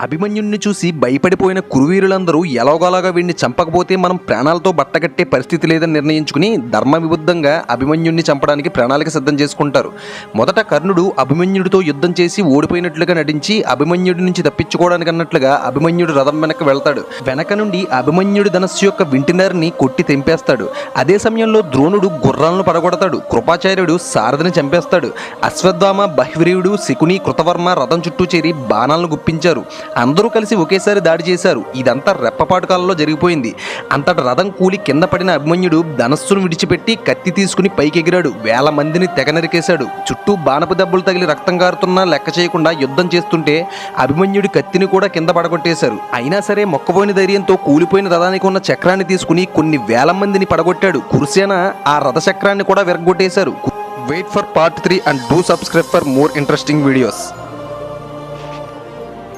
అభిమన్యుణ్ణి చూసి భయపడిపోయిన కురువీరులందరూ ఎలాగోలాగా వీడిని చంపకపోతే మనం ప్రాణాలతో బట్టగట్టే పరిస్థితి లేదని నిర్ణయించుకుని ధర్మ విబుద్ధంగా అభిమన్యుణ్ణి చంపడానికి ప్రణాళిక సిద్ధం చేసుకుంటారు. మొదట కర్ణుడు అభిమన్యుడితో యుద్ధం చేసి ఓడిపోయినట్లుగా నటించి అభిమన్యుడి నుంచి తప్పించుకోవడానికి అన్నట్లుగా అభిమన్యుడు రథం వెనక వెళ్తాడు. వెనక నుండి అభిమన్యుడి ధనస్సు యొక్క వింటినర్ని కొట్టి తెంపేస్తాడు. అదే సమయంలో ద్రోణుడు గుర్రాలను పడగొడతాడు. కృపాచార్యుడు సారథిని చంపేస్తాడు. అశ్వత్థామ బహ్వీరుడు శకుని కృతవర్మ రథం చుట్టూ చేరి బాణాలను గుప్పించారు. అందరూ కలిసి ఒకేసారి దాడి చేశారు. ఇదంతా రెప్పపాటు కాలంలో జరిగిపోయింది. అంతటి రథం కూలి కింద పడిన అభిమన్యుడు ధనస్సును విడిచిపెట్టి కత్తి తీసుకుని పైకెగిరాడు. వేల మందిని తెగ నరికేశాడు చుట్టూ బాణపు దెబ్బలు తగిలి రక్తం కారుతున్నా లెక్క చేయకుండా యుద్ధం చేస్తుంటే అభిమన్యుడి కత్తిని కూడా కింద పడగొట్టేశారు. అయినా సరే మొక్కపోయిన ధైర్యంతో కూలిపోయిన రథానికి ఉన్న చక్రాన్ని తీసుకుని కొన్ని వేల మందిని పడగొట్టాడు. కురుసేన ఆ రథచక్రాన్ని కూడా విరగొట్టేశారు wait for part three and do subscribe for more interesting videos